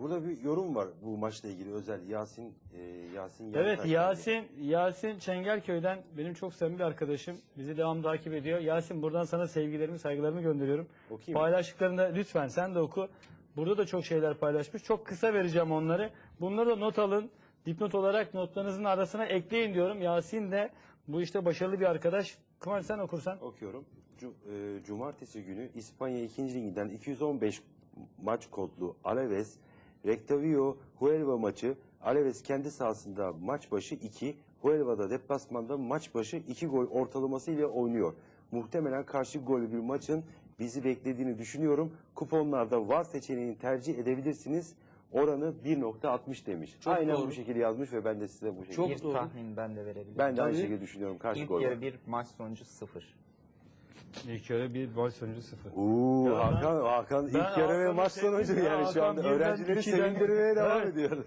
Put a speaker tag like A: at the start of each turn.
A: Burada bir yorum var bu maçla ilgili özel. Yasin e, Yasin
B: Evet Yasin Yasin Çengelköy'den benim çok samimi bir arkadaşım. Bizi devam takip ediyor. Yasin buradan sana sevgilerimi, saygılarımı gönderiyorum.
A: Okuyayım mı?
B: Paylaştıklarında lütfen sen de oku. Burada da çok şeyler paylaşmış. Çok kısa vereceğim onları. Bunları da not alın. Dipnot olarak notlarınızın arasına ekleyin diyorum. Yasin de bu işte başarılı bir arkadaş. Kıvanç sen okursan.
A: Okuyorum. Cu- e, Cumartesi günü İspanya 2. Liginden 215 maç kodlu Alaves, Rectavio Huelva maçı Alaves kendi sahasında maç başı 2, Huelva'da deplasmanda maç başı 2 gol ortalaması ile oynuyor. Muhtemelen karşı gollü bir maçın bizi beklediğini düşünüyorum. Kuponlarda var seçeneğini tercih edebilirsiniz. Oranı 1.60 demiş.
C: Çok
A: Aynen
C: doğru.
A: bu şekilde yazmış ve ben de size bu şekilde.
C: Çok
D: bir
C: doğru.
D: tahmin ben de verebilirim.
A: ben de aynı
C: Tabii.
A: şekilde düşünüyorum karşı
D: İlk
A: gol. var.
D: yarı bir maç sonucu sıfır.
B: İlk yarı bir gol sonucu sıfır.
A: Oo,
B: Ya ben-
A: Hakan, Hakan ilk yarı ve maç sonucu
B: ya,
A: yani şu anda öğrencileri sevindirmeye devam
B: Evet.
A: ediyor.